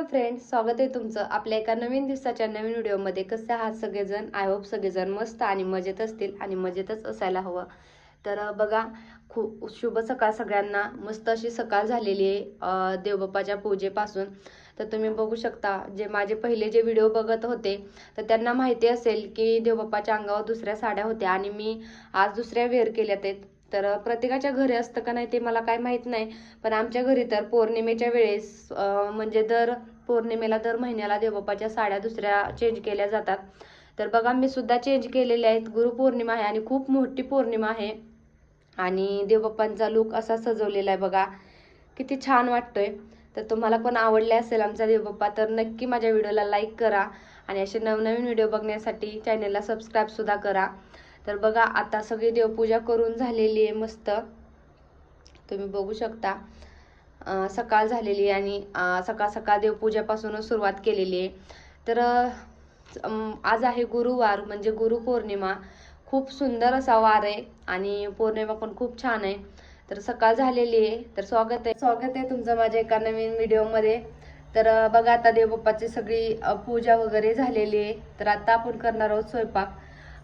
Hello friends स्वागत आहे तुमचं आपल्या एका नवीन दिवसाच्या नवीन व्हिडिओमध्ये. कसे आहात सगळेजण? आय होप सगळेजण मस्त आणि मजेत असतील आणि मजेतच असायला हवं. तर बघा खूप शुभ सकाळ सगळ्यांना. मस्त अशी सकाळ झालेली आहे देवबाप्पाच्या पूजेपासून. तर तुम्ही बघू शकता जे माझे पहिले जे व्हिडिओ बघत होते तर त्यांना माहिती असेल की देवबाप्पाच्या अंगावर दुसऱ्या साड्या होत्या आणि मी आज दुसऱ्या वेअर केल्यात आहेत. तर प्रत्येकाच्या घरी असतं का नाही ते मला काय माहीत नाही. पण आमच्या घरी तर पौर्णिमेच्या वेळेस म्हणजे दर पौर्णिमेला दर महिन्याला देवबाप्पाच्या साड्या दुसऱ्या चेंज केल्या जातात. तर बघा मी सुद्धा चेंज केलेल्या आहेत. गुरुपौर्णिमा आहे आणि खूप मोठी पौर्णिमा आहे. आणि देवबाप्पांचा लुक असा सजवलेला आहे बघा. किती छान वाटतोय. तर तुम्हाला पण आवडले असेल आमचा देवबाप्पा तर नक्की माझ्या व्हिडिओला लाईक करा. आणि असे नवनवीन व्हिडिओ बघण्यासाठी चॅनलला सबस्क्राईबसुद्धा करा. तर बघा आता सगळी देवपूजा करून झालेली आहे मस्त. तुम्ही बघू शकता. सकाळ झालेली आहे आणि सकाळ सकाळ देवपूजापासूनच सुरुवात केलेली आहे. तर आज आहे गुरुवार म्हणजे गुरुपौर्णिमा खूप सुंदर असा वार आहे आणि पौर्णिमा पण खूप छान आहे. तर सकाळ झालेली आहे. तर स्वागत आहे. स्वागत आहे तुमचं माझ्या एका नवीन व्हिडिओमध्ये. तर बघा आता देवबाप्पाची सगळी पूजा वगैरे झालेली आहे. तर आता आपण करणार आहोत स्वयंपाक.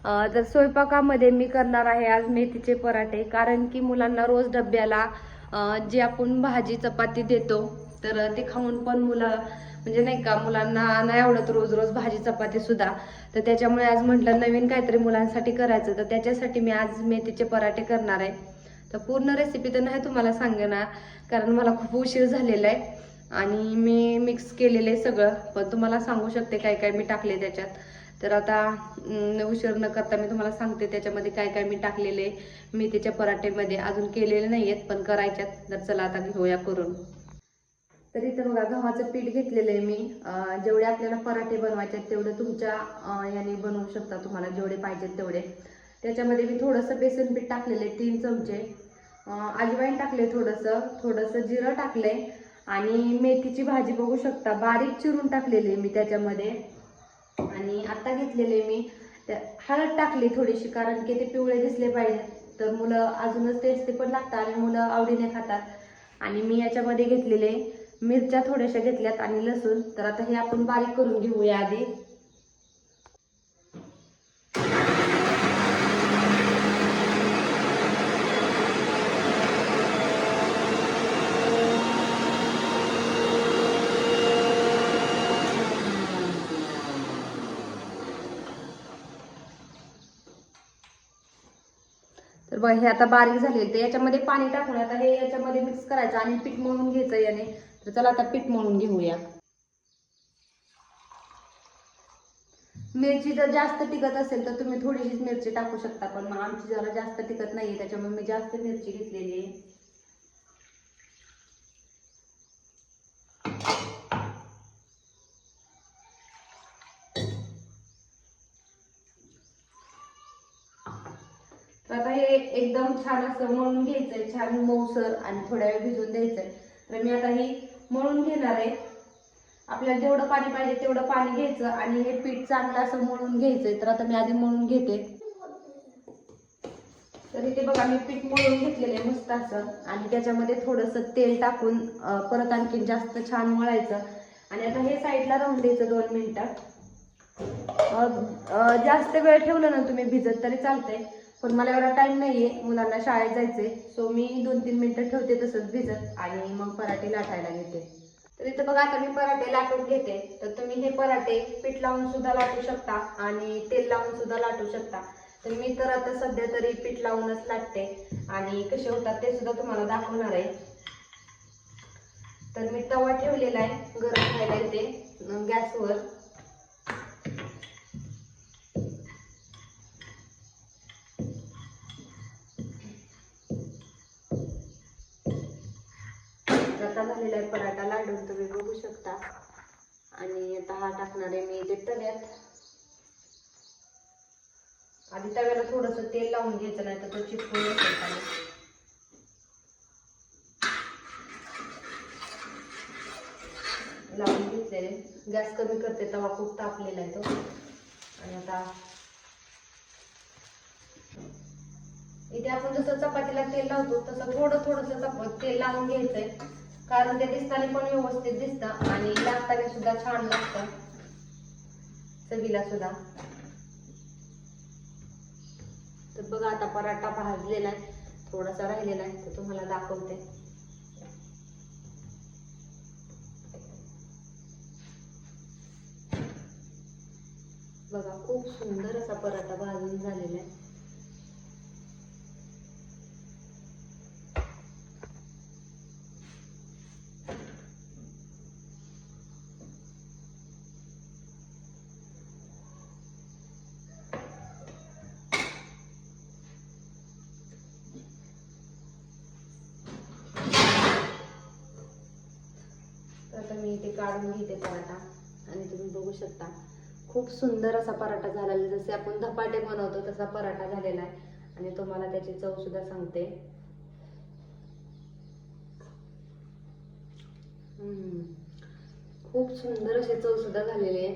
तर स्वयंपाकामध्ये मी करणार आहे आज मेथीचे पराठे कारण की मुलांना रोज डब्याला जे जी आपण भाजी चपाती देतो तर ते खाऊन पण मुलं म्हणजे नाही का मुलांना नाही आवडत रोज रोज भाजी चपाती सुद्धा. तर त्याच्यामुळे आज म्हटलं नवीन काहीतरी मुलांसाठी करायचं तर त्याच्यासाठी मी आज मेथीचे पराठे करणार आहे. तर पूर्ण रेसिपी तर नाही तुम्हाला सांगणार कारण मला खूप उशीर झालेला आहे. आणि मी मिक्स केलेलं आहे सगळं पण तुम्हाला सांगू शकते काय काय मी टाकले त्याच्यात. तर आता उशीर न करता मी तुम्हाला सांगते त्याच्यामध्ये काय काय मी टाकलेले. मेथीच्या पराठेमध्ये अजून केलेले नाही आहेत पण करायच्यात. तर चला आता घेऊया करून. तर इथं बघा गव्हाचं पीठ घेतलेलं आहे मी. जेवढे आपल्याला पराठे बनवायचे आहेत तेवढे तुमच्या याने बनवू शकता तुम्हाला जेवढे पाहिजेत तेवढे. त्याच्यामध्ये मी थोडंसं बेसन पीठ टाकलेलं आहे तीन चमचे. अं, अजवाईन टाकले थोडंसं. थोडंसं जिरं टाकले आणि मेथीची भाजी बघू शकता. बारीक चिरून टाकलेली आहे मी त्याच्यामध्ये. आणि आता घेतलेले मी. हळद टाकली थोडीशी कारण की ते पिवळे दिसले पाहिजेत तर मुलं अजूनच टेस्टी पण लागतात आणि मुलं आवडीने खातात. आणि मी याच्यामध्ये घेतलेले मिरच्या थोड्याशा घेतल्यात आणि लसूण. तर आता हे आपण बारीक करून घेऊया आधी. तर बघा हे आता बारीक झाले तर याच्यामध्ये पाणी टाकून आता हे याच्यामध्ये मिक्स करायचं आणि पीठ मळून घ्यायचं याने. तर चला आता पीठ मळून घेऊया. मिरची जर जास्त टिकत असेल तर तुम्ही थोडीशीच मिरची टाकू शकता पण मग आमची जरा जास्त टिकत नाहीये त्याच्यामुळे मी जास्त मिरची घेतलेली आहे. आता हे एकदम छान असं मळून घ्यायचंय छान मऊसर आणि थोड्या वेळ भिजून द्यायचंय. तर मी आता ही मळून घेणार आहे. आपल्याला जेवढं पाणी पाहिजे तेवढं पाणी घ्यायचं आणि हे पीठ चांगलं असं मळून घ्यायचंय. तर आता मी आधी मळून घेते. तर इथे बघा मी पीठ मळून घेतलेलं आहे मस्त असं. आणि त्याच्यामध्ये थोडंसं तेल टाकून परत आणखीन जास्त छान मळायचं. आणि आता हे साईडला राहून द्यायचं दोन मिनिटं. जास्त वेळ ठेवलं ना तुम्ही भिजत तरी चालतंय. पण मला एवढा टाइम आहे मुलांना शाळेत जायचंय. सो मी दोन तीन मिनिटं ठेवते तसंच भिजत आणि मग पराठे लाटायला घेते. तर इथं बघा आता मी पराठे लाटून घेते. तर तुम्ही हे पराठे पीठ लावून सुद्धा लाटू शकता आणि तेल लावून सुद्धा लाटू शकता. तर मी तर आता सध्या तरी पीठ लावूनच लाटते आणि कसे होतात ते सुद्धा तुम्हाला दाखवणार आहे. तर मी तवा ठेवलेला आहे गरम व्हायला येते गॅसवर. आता झालेला आहे. पराठा लाडून तुम्ही बघू शकता. आणि आता हा टाकणार आहे मी ते तव्यात. आधी तव्याला थोडस तेल लावून घ्यायचं नाही तर तो चिपकून येतो लावून घेतलेले. गॅस कमी करते तवा खूप तापलेला आहे तो. आणि आता इथे आपण जसं चपातीला तेल लावतो तसं थोडं थोडंसं तेल लावून घ्यायचंय. कारण ते दिसताना पण व्यवस्थित दिसतं आणि लागताना सुद्धा छान लागतं. चवीला सुद्धा. तर बघा आता पराठा भाजलेला आहे. थोडासा राहिलेला आहे तर तुम्हाला दाखवते. बघा खूप सुंदर असा पराठा भाजून झालेला आहे. तर आता मी ते काढून घेते पराठा. आणि तुम्ही बघू शकता खूप सुंदर असा पराठा झालेला जसे आपण धपाटे बनवतो तसा पराठा झालेला आहे. आणि तुम्हाला त्याची चव सुद्धा सांगते. खूप सुंदर अशी चव सुद्धा झालेली आहे.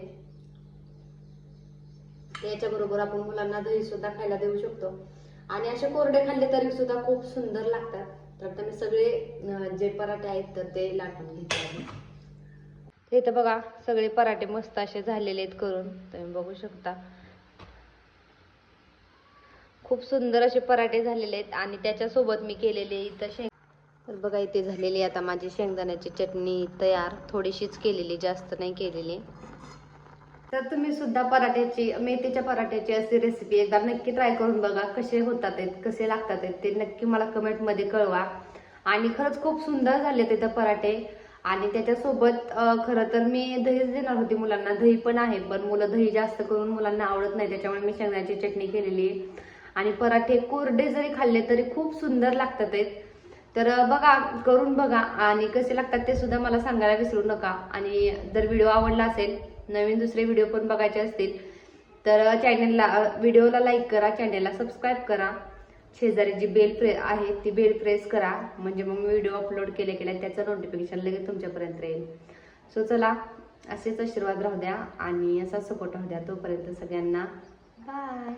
त्याच्याबरोबर आपण मुलांना दही सुद्धा खायला देऊ शकतो. आणि असे कोरडे खाल्ले तरी सुद्धा खूप सुंदर लागतात. तर आता मी सगळे जे पराठे आहेत तर ते लाटून घेते. आहे. इथं बघा सगळे पराठे मस्त असे झालेले आहेत करून. तुम्ही बघू शकता. खूप सुंदर असे पराठे झालेले आहेत आणि त्याच्यासोबत मी केलेले इथं शेंग तर बघा इथे झालेली आता माझी शेंगदाण्याची चटणी तयार. थोडीशीच केलेली जास्त नाही केलेली. तर तुम्ही सुद्धा पराठ्याची मेथीच्या पराठ्याची अशी रेसिपी एकदा नक्की ट्राय करून बघा कसे होतात आहेत कसे लागतात आहेत ते नक्की मला कमेंटमध्ये कळवा. आणि खरंच खूप सुंदर झाले तिथं पराठे. आणि त्याच्यासोबत खरं तर मी दहीच देणार होती मुलांना. दही पण आहे पण मुलं दही जास्त करून मुलांना आवडत नाही. त्याच्यामुळे मी शेंगण्याची चटणी केलेली. आहे आणि पराठे कोरडे जरी खाल्ले तरी खूप सुंदर लागतात तर बघा करून बघा. आणि कसे लागतात ते सुद्धा मला सांगायला विसरू नका. आणि जर व्हिडिओ आवडला असेल नवीन दुसरे व्हिडिओ पण बघायचे असतील तर चॅनलला व्हिडिओला लाईक करा चॅनलला सबस्क्राईब करा. शेजारी जी बेल प्रे आहे ती बेल प्रेस करा. म्हणजे मग मी व्हिडिओ अपलोड केले केल्या त्याचं नोटिफिकेशन लगेच तुमच्यापर्यंत येईल. सो चला असेच आशीर्वाद राहू द्या आणि असा सपोर्ट राहू द्या तोपर्यंत सगळ्यांना. बाय